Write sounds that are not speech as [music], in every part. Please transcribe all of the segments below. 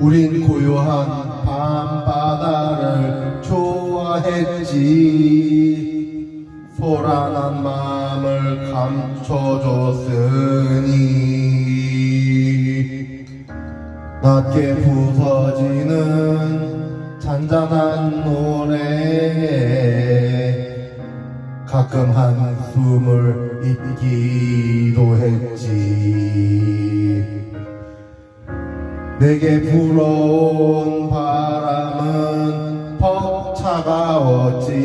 우린 고요한 밤바다를 좋아했지. 소란한 마음을 감춰줬으니 낮게 부서지는 잔잔한 노래. 가끔 한숨을 잊기도 했지 내게 불어온 바람은 퍽 차가웠지.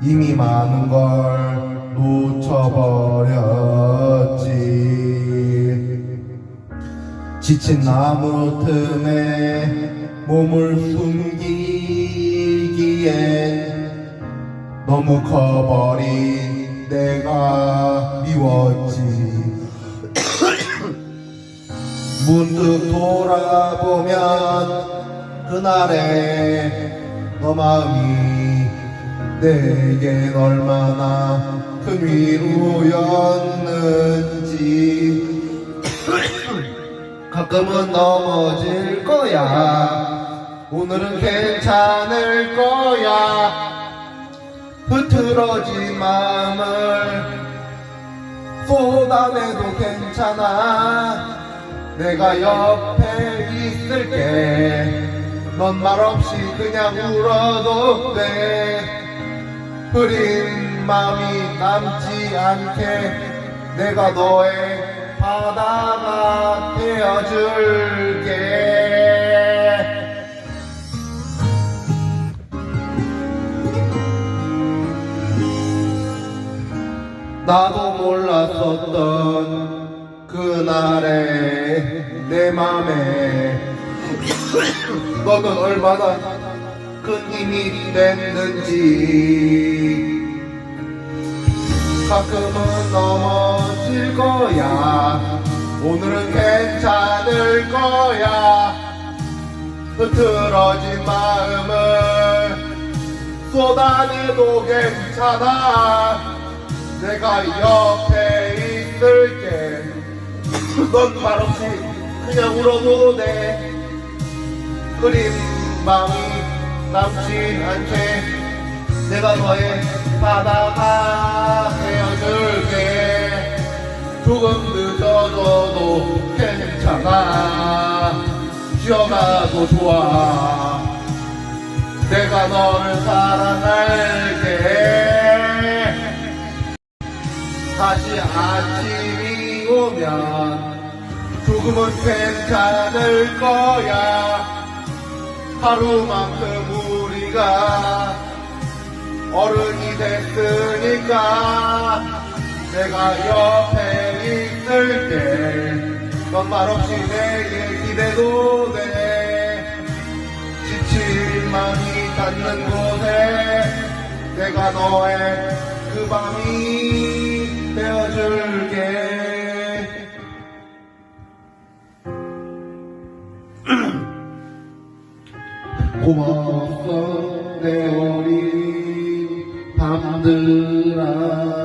이미 많은 걸 놓쳐버렸지. 지친 나무 틈에 몸을 숨기기엔 너무 커버린 내가 미웠지 문득 돌아보면 그날의 너 마음이 내겐 얼마나 큰 위로였는지. [coughs] 가끔은 넘어질 거야. 오늘은 괜찮을 거야. 흐트러진 마음을 쏟아내도 괜찮아 내가 옆에 있을게. 넌 말없이 그냥 울어도 돼. 흐린 마음이 남지 않게 내가 너의 바다가 되어줄게. 나도 몰랐었던 그날의 내 맘에. 너는 얼마나 큰 힘이 됐는지. 가끔은 넘어질 거야. 오늘은 괜찮을 거야. 흐트러진 마음을 쏟아내도 괜찮아. 내가 옆에 있을게. 넌 말없이 그냥 울어도 돼 그린 마음이 남지 않게 내가 너의 바다가 되어줄게. 조금 늦어져도 괜찮아. 쉬어가도 좋아. 내가 너를 사랑할게. 다시 아침이 오면 조금은 괜찮을 거야. 하루만큼 우리가 어른이 됐으니까 내가 옆에 있을게. 넌 말없이 내게 기대도 돼. 지친 마음이 닿는 곳에 내가 너의 그 밤이 고마웠어 내 어린 밤들아